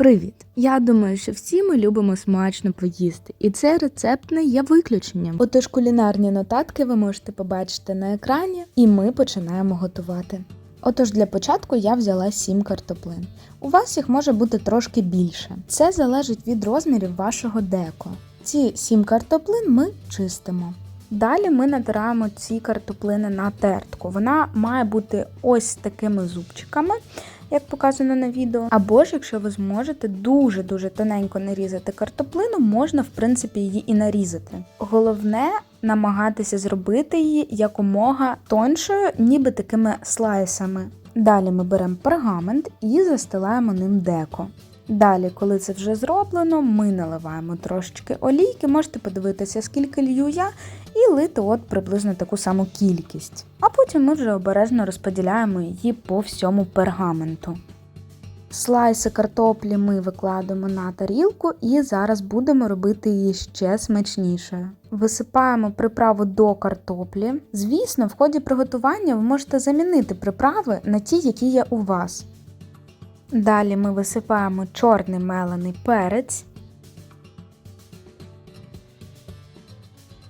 Привіт! Я думаю, що всі ми любимо смачно поїсти, і цей рецепт не є виключенням. Отож, кулінарні нотатки ви можете побачити на екрані, і ми починаємо готувати. Отож, для початку я взяла 7 картоплин. У вас їх може бути трошки більше. Це залежить від розмірів вашого деко. Ці 7 картоплин ми чистимо. Далі ми натираємо ці картоплини на тертку. Вона має бути ось такими зубчиками, як показано на відео. Або ж, якщо ви зможете дуже-дуже тоненько нарізати картоплину, можна в принципі її і нарізати. Головне намагатися зробити її якомога тоншою, ніби такими слайсами. Далі ми беремо пергамент і застилаємо ним деко. Далі, коли це вже зроблено, ми наливаємо трошечки олійки, можете подивитися, скільки лью я, і лити от приблизно таку саму кількість. А потім ми вже обережно розподіляємо її по всьому пергаменту. Слайси картоплі ми викладемо на тарілку і зараз будемо робити її ще смачнішою. Висипаємо приправу до картоплі. Звісно, в ході приготування ви можете замінити приправи на ті, які є у вас. Далі ми висипаємо чорний мелений перець.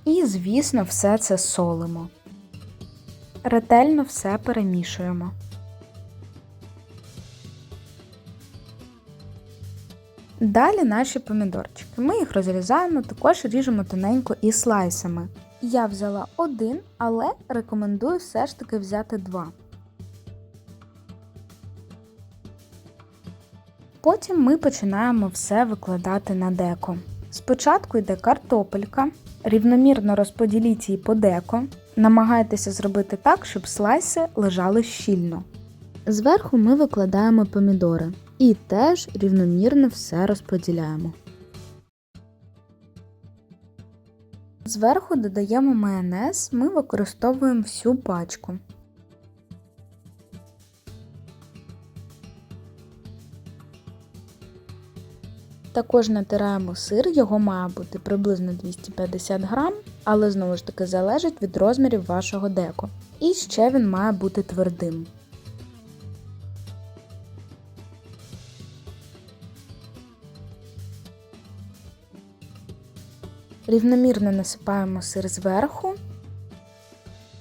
І, звісно, все це солимо. Ретельно все перемішуємо. Далі наші помідорчики. Ми їх розрізаємо, також ріжемо тоненько і слайсами. Я взяла один, але рекомендую все ж таки взяти два. Потім ми починаємо все викладати на деко. Спочатку йде картопелька, рівномірно розподіліть її по деко. Намагайтеся зробити так, щоб слайси лежали щільно. Зверху ми викладаємо помідори і теж рівномірно все розподіляємо. Зверху додаємо майонез, ми використовуємо всю пачку. Також натираємо сир, його має бути приблизно 250 грам, але знову ж таки залежить від розмірів вашого деко. І ще він має бути твердим. Рівномірно насипаємо сир зверху.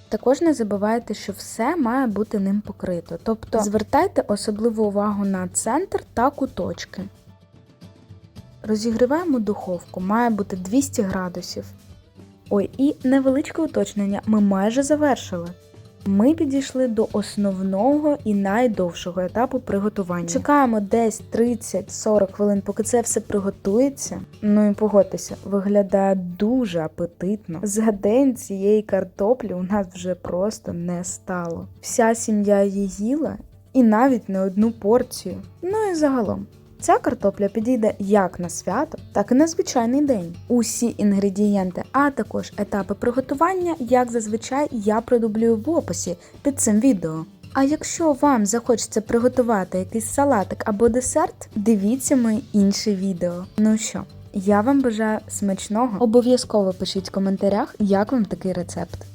Також не забувайте, що все має бути ним покрито. Тобто звертайте особливу увагу на центр та куточки. Розігріваємо духовку, має бути 200 градусів. Ой, і невеличке уточнення, ми майже завершили. Ми підійшли до основного і найдовшого етапу приготування. Чекаємо десь 30-40 хвилин, поки це все приготується. Ну і погодьтеся, виглядає дуже апетитно. За день цієї картоплі у нас вже просто не стало. Вся сім'я її їла і навіть не одну порцію. Ну і загалом. Ця картопля підійде як на свято, так і на звичайний день. Усі інгредієнти, а також етапи приготування, як зазвичай, я продублюю в описі під цим відео. А якщо вам захочеться приготувати якийсь салатик або десерт, дивіться мої інші відео. Ну що, я вам бажаю смачного. Обов'язково пишіть в коментарях, як вам такий рецепт.